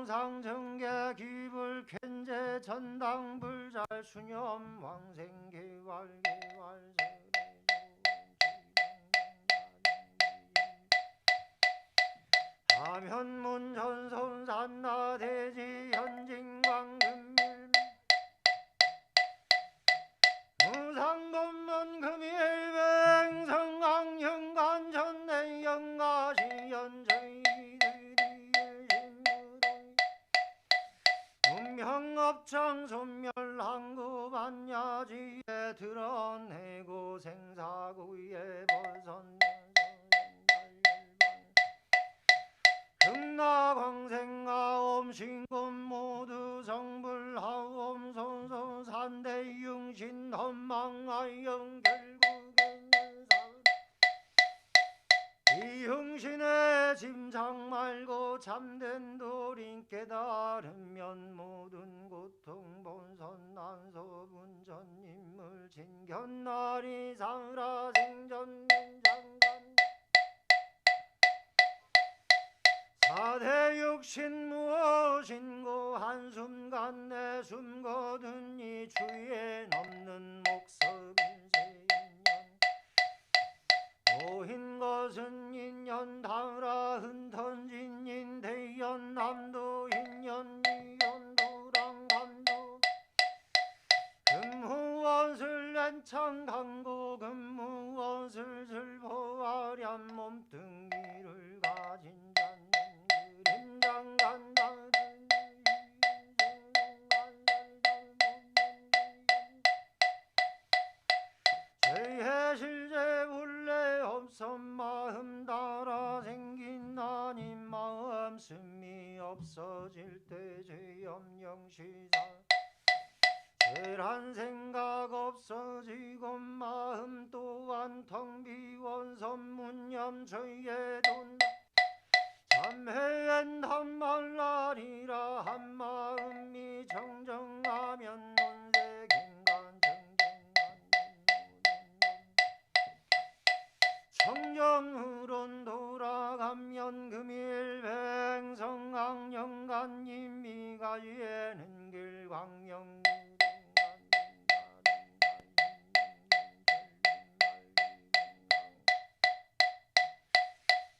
동상 정계 기불 캔제 전당 불잘 수념 왕생 개활 하면문 전손 산나 대지 현진광 금일 무상건문 금일 운명업장 손멸항구 반야지에 드러내고 생사구에 벗은 흥나광생하옴 신금 모두 성불하옴 손손 산대융신 험망하영 결국 이흥신의 짐작 말고 참된 도린 깨달으면 모든 고통 본선 난소 분전 인물 진견 나리 상라 생전 장간. 사대 육신 무엇인고 한순간 내 숨 거둔 이 주위에 넘는 세인년 모인 것은 인연 다라 흔턴진 인대연 남도 인연 이연 도랑 감도. 금무원술 랜창 강고 금무원술 슬보아련 몸뚱이를 가진 자는 그림장 간다 없어질 때 죄 염령 시사 죄란 생각 없어지고 마음 또한 텅 비원 선문념 죄에 돈다 참회엔 한말라리라 한 마음이 정정하면 정정으론 돌아가면 금일 뱅성강영간 임미가 예는 길광영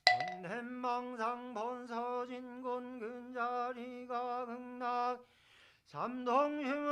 번냄망상 번서진곤 근자리가 극락 삼동심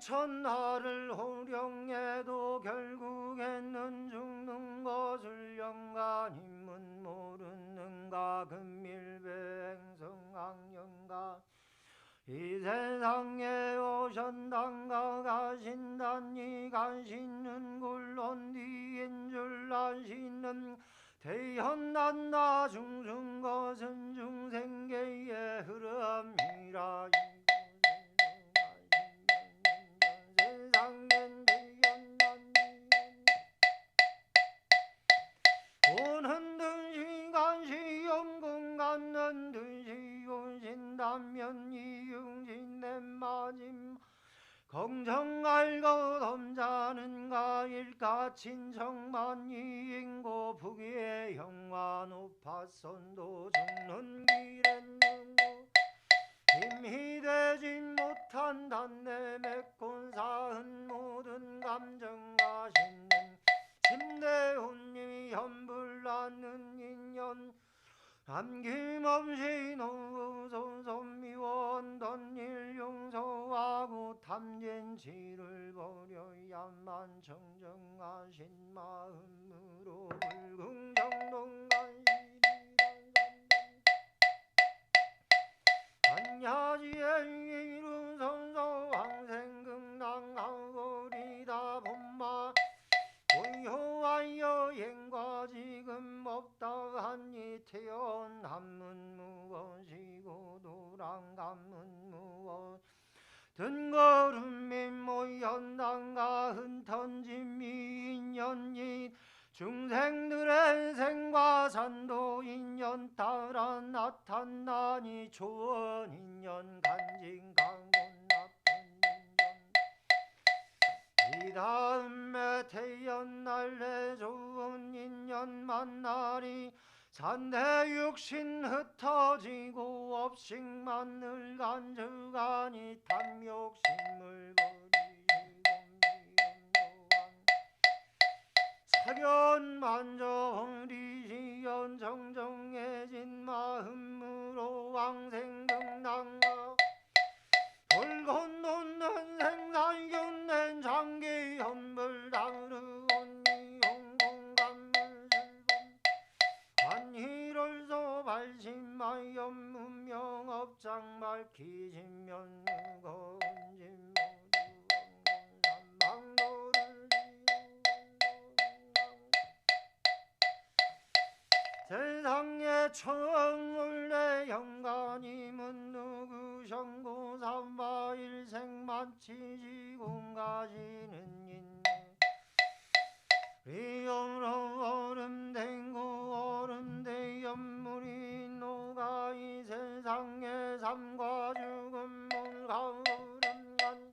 천하를 호령해도 결국에는 죽는 것을 영간임은 모르는가 금밀배행성 악령가. 이 세상에 오셨단가 가신다니 가시는 굴론 뒤인 줄 아시는 대현난다 중승 것은 중생계의 흐름이라 세상엔 대현난이 오는 듯이 간시 영궁 갖는 듯이 오신다면 이응신 내 마짐 공정 알고 덤자는 가 일가 친정만 이인고 북위의 형화 높아선도 죽는 길엔 누구 힘이 되지 못한 단내 맺곤 사은 모든 감정 가시는 침대훈님이 현불나는 인연. 남김없이 노소손 미워한던 일 용서하고 탐진치를 버려야만 정정하신 마음으로 불 등걸음이 모연당가 흩던짐이 인연이 중생들의 생과 산도 인연 따라 나타나니 조원 인연 간진 강군 나쁜 인연. 이 다음에 태연 날래 좋은 인연 만나리 산대 육신 흩어지고 업식만 늘간 주간이 탐욕심을 버리고 사견 만정리지 연 정정해진 마음으로 왕생극난가 돌 건너는 생산균낸 장기 현물 다르 발심하여 문명업장 무거운지 모두 원망도를 세상에 청을내 영가님은 누구셨고 삼바일생 마치지고 가시는 인내 리엄로 얼음댕고 얼음대 연물이 녹아 이 세상의 삶과 죽음 물가을음간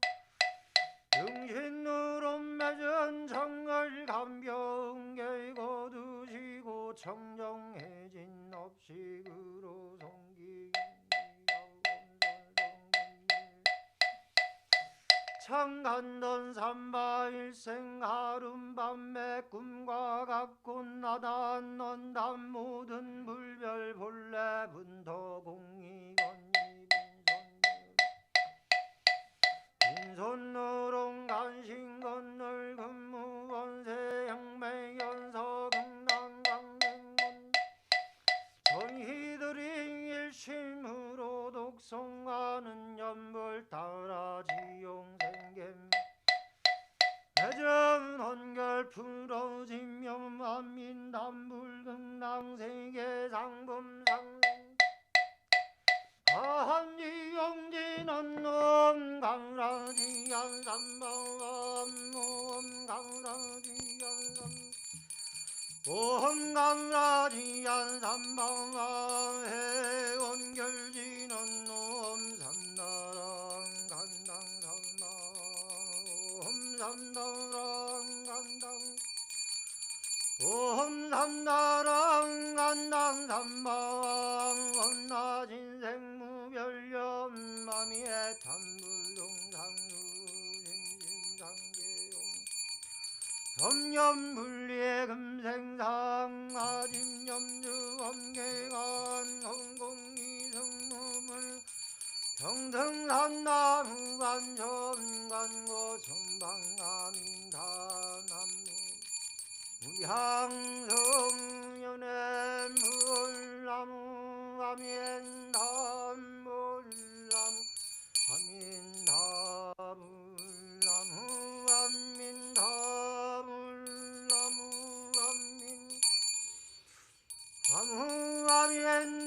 등신으로 맺은 정을 감병계 거두시고 청정해진 업식으로 송기 창간던 삼바일생 하룻밤에 꿈과 같고 나단 넌단 모든 물별 본래 분도 공이건 빈손으로 간신 건널 근무원세 형매연서 극난강등문. 전희들이 일심 독송하는 연불 따라 지용생겜 대전 점념불리의 금생상 아짐염주 엄계간 홍공이승무물 평등산나무간 전간고 전방아민다남무 무향성연의 물나무 아민다물나무 아민다물나무 아무 아민나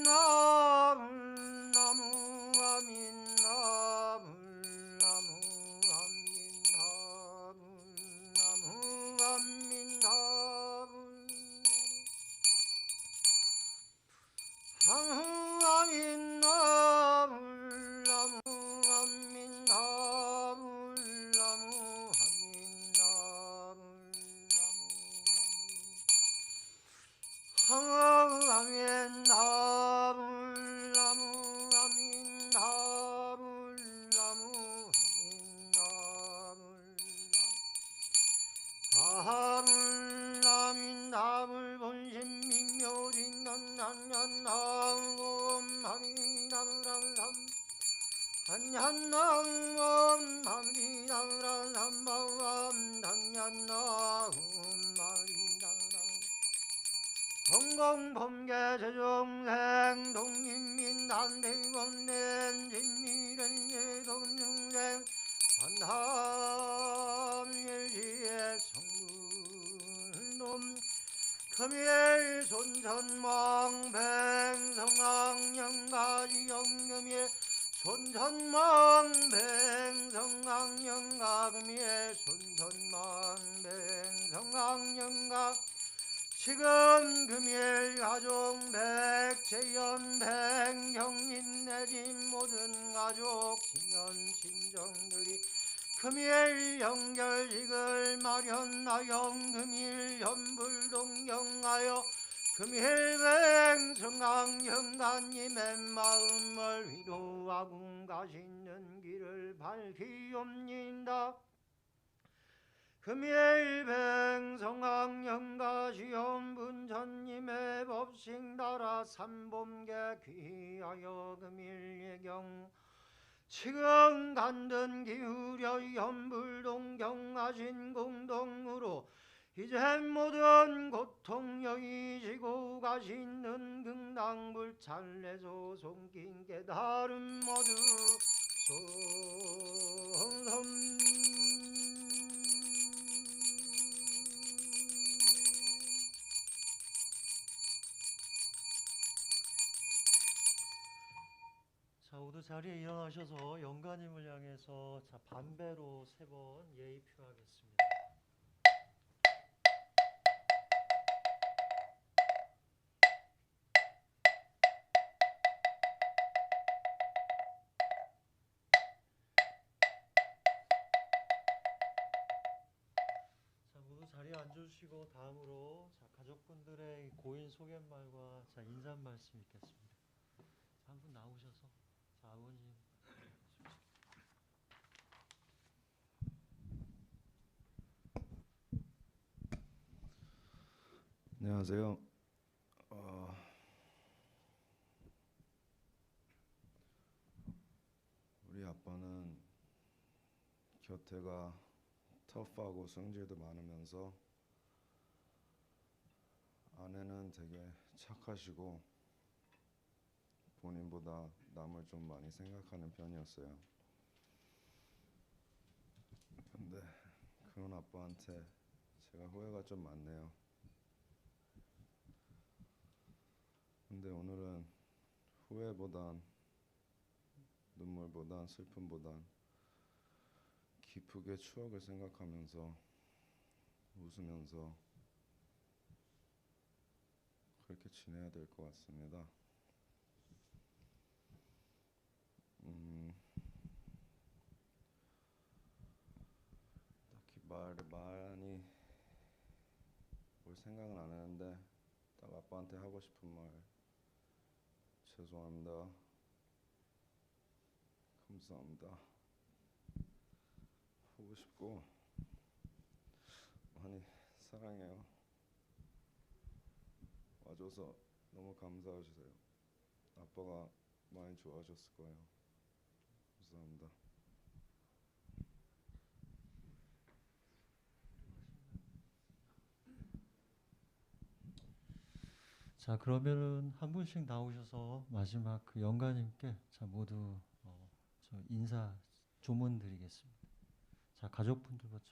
한얀나옴 아미나무랑삼바암 단얀나옴 아미나무랑 건강범계 제종생 동인민 단대원낸 진미ren 예동중생 한함일지의 성물놈 금일 손전망 뱅성왕 영가지 영금일 손천망뱅성강영가금의 손천망뱅성강영가 지금 금일 가족 백재연 백형인 내진 모든 가족 친연 친정들이 금일 연결식을 마련하여 금일 연불동경하여 금일뱅 성강현가님의 마음을 위로하고 가시는 길을 밝히옵니다. 금일뱅 성강현가 시험 분천님의 법식 나라 삼범계 귀하여 금일 예경 지금 간든 기울여 연불동 경하신 공동으로 이제 모든 고통 여기 지고 가시는 긍당불 찬례소 송긴 깨달음 모두 소섬 자, 모두 자리에 일어나셔서 영가님을 향해서 자, 반배로 세 번 예의 표하겠습니다. 앉으시고 다음으로 자, 가족분들의 이 고인 소개말과 자, 인사 말씀 있겠습니다. 한 분 나오셔서 자, 아버님 안녕하세요. 어, 우리 아빠는 곁에가 터프하고 성질도 많으면서 아내는 되게 착하시고 본인보다 남을 좀 많이 생각하는 편이었어요. 근데 그런 아빠한테 제가 후회가 좀 많네요. 근데 오늘은 후회보단 눈물보단 슬픔보단 기쁘게 추억을 생각하면서 웃으면서 그렇게 지내야 될 것 같습니다. 음, 딱히 말을 많이 뭘 생각은 안 했는데 딱 아빠한테 하고 싶은 말 죄송합니다. 감사합니다. 하고 싶고 많이 사랑해요. 와줘서 너무 감사하세요. 아빠가 많이 좋아하셨을 거예요. 감사합니다. 자 그러면은 한 분씩 나오셔서 마지막 그 영가님께 자 모두 어, 저 인사 조문 드리겠습니다. 자 가족분들부터